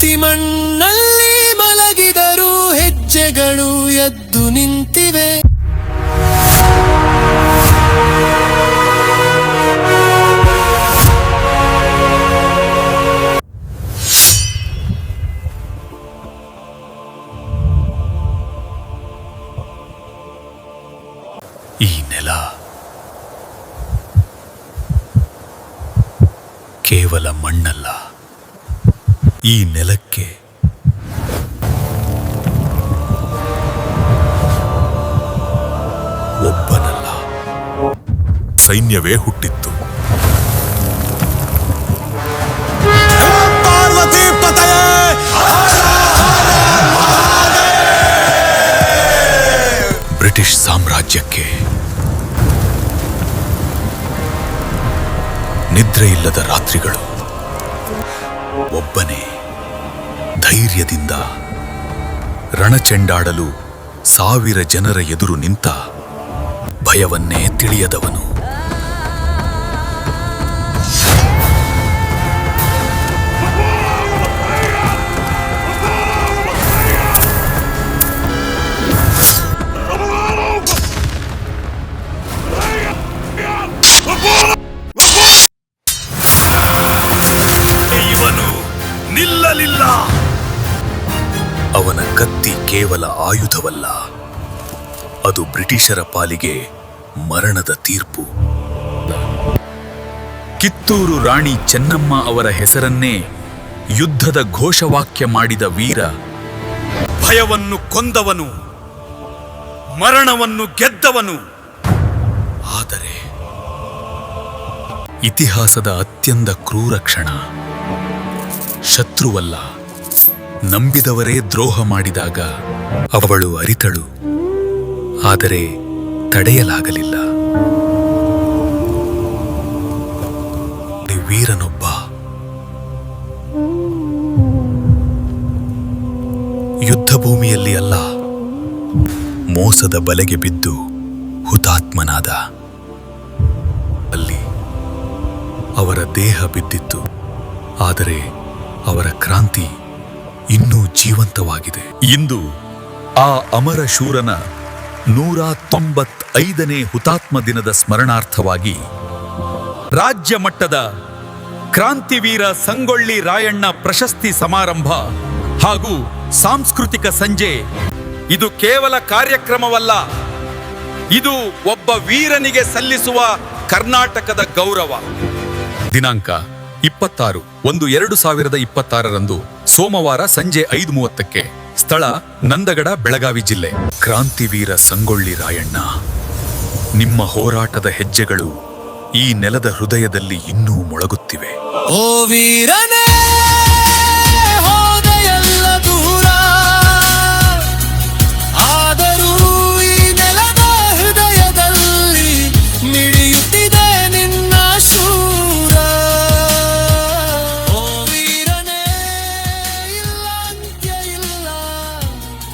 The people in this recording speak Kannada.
ನೆತ್ತಿ ಮಣ್ಣಲ್ಲಿ ಮಲಗಿದರು ಹೆಜ್ಜೆಗಳು ಎದ್ದು ನಿಂತಿವೆ. ಈ ನೆಲ ಕೇವಲ ಮಣ್ಣಲ್ಲ. ಈ ನೆಲಕ್ಕೆ. ಒಬ್ಬನಲ್ಲ. ಸೈನ್ಯವೇ ಹುಟ್ಟಿತ್ತು. ಬ್ರಿಟಿಷ್ ಸಾಮ್ರಾಜ್ಯಕ್ಕೆ. ನಿದ್ರೆಯಿಲ್ಲದ ರಾತ್ರಿಗಳು. ಒಬ್ಬನೇ ಧೈರ್ಯದಿಂದ ರಣಚೆಂಡಾಡಲು ಸಾವಿರ ಜನರ ಎದುರು ನಿಂತ ಭಯವನ್ನೇ ತಿಳಿಯದವನು. ಅವನ ಕತ್ತಿ ಕೇವಲ ಆಯುಧವಲ್ಲ, ಅದು ಬ್ರಿಟಿಷರ ಪಾಲಿಗೆ ಮರಣದ ತೀರ್ಪು. ಕಿತ್ತೂರು ರಾಣಿ ಚೆನ್ನಮ್ಮ ಅವರ ಹೆಸರನ್ನೇ ಯುದ್ಧದ ಘೋಷವಾಕ್ಯ ಮಾಡಿದ ವೀರ. ಭಯವನ್ನು ಕೊಂದವನು, ಮರಣವನ್ನು ಗೆದ್ದವನು. ಆದರೆ ಇತಿಹಾಸದ ಅತ್ಯಂತ ಕ್ರೂರ ಕ್ಷಣ, ಶತ್ರುವಲ್ಲ. ನಂಬಿದವರೇ ದ್ರೋಹ ಮಾಡಿದಾಗ ಅವಳು ಅರಿತಳು. ಆದರೆ ತಡೆಯಲಾಗಲಿಲ್ಲ. ವೀರನೊಬ್ಬ. ಯುದ್ಧ ಭೂಮಿಯಲ್ಲಿ ಅಲ್ಲ, ಮೋಸದ ಬಲೆಗೆ ಬಿದ್ದು ಹುತಾತ್ಮನಾದ. ಅಲ್ಲಿ ಅವರ ದೇಹ ಬಿದ್ದಿತ್ತು, ಆದರೆ ಅವರ ಕ್ರಾಂತಿ ಇನ್ನೂ ಜೀವಂತವಾಗಿದೆ. ಇಂದು ಆ ಅಮರ ಶೂರನ ನೂರ ತೊಂಬತ್ತೈದನೇ ಹುತಾತ್ಮ ದಿನದ ಸ್ಮರಣಾರ್ಥವಾಗಿ ರಾಜ್ಯ ಮಟ್ಟದ ಕ್ರಾಂತಿವೀರ ಸಂಗೊಳ್ಳಿ ರಾಯಣ್ಣ ಪ್ರಶಸ್ತಿ ಸಮಾರಂಭ ಹಾಗೂ ಸಾಂಸ್ಕೃತಿಕ ಸಂಜೆ. ಇದು ಕೇವಲ ಕಾರ್ಯಕ್ರಮವಲ್ಲ, ಇದು ಒಬ್ಬ ವೀರನಿಗೆ ಸಲ್ಲಿಸುವ ಕರ್ನಾಟಕದ ಗೌರವ. ದಿನಾಂಕ ಇಪ್ಪತ್ತಾರು. ಒಂದು ಎರಡು ಸಾವಿರದ ಇಪ್ಪತ್ತಾರರಂದು ಸೋಮವಾರ ಸಂಜೆ ಐದು ಮೂವತ್ತಕ್ಕೆ ಸ್ಥಳ ನಂದಗಡ, ಬೆಳಗಾವಿ ಜಿಲ್ಲೆ. ಕ್ರಾಂತಿವೀರ ಸಂಗೊಳ್ಳಿ ರಾಯಣ್ಣ, ನಿಮ್ಮ ಹೋರಾಟದ ಹೆಜ್ಜೆಗಳು ಈ ನೆಲದ ಹೃದಯದಲ್ಲಿ ಇನ್ನೂ ಮೊಳಗುತ್ತಿವೆ. ಓ ವೀರನೇ!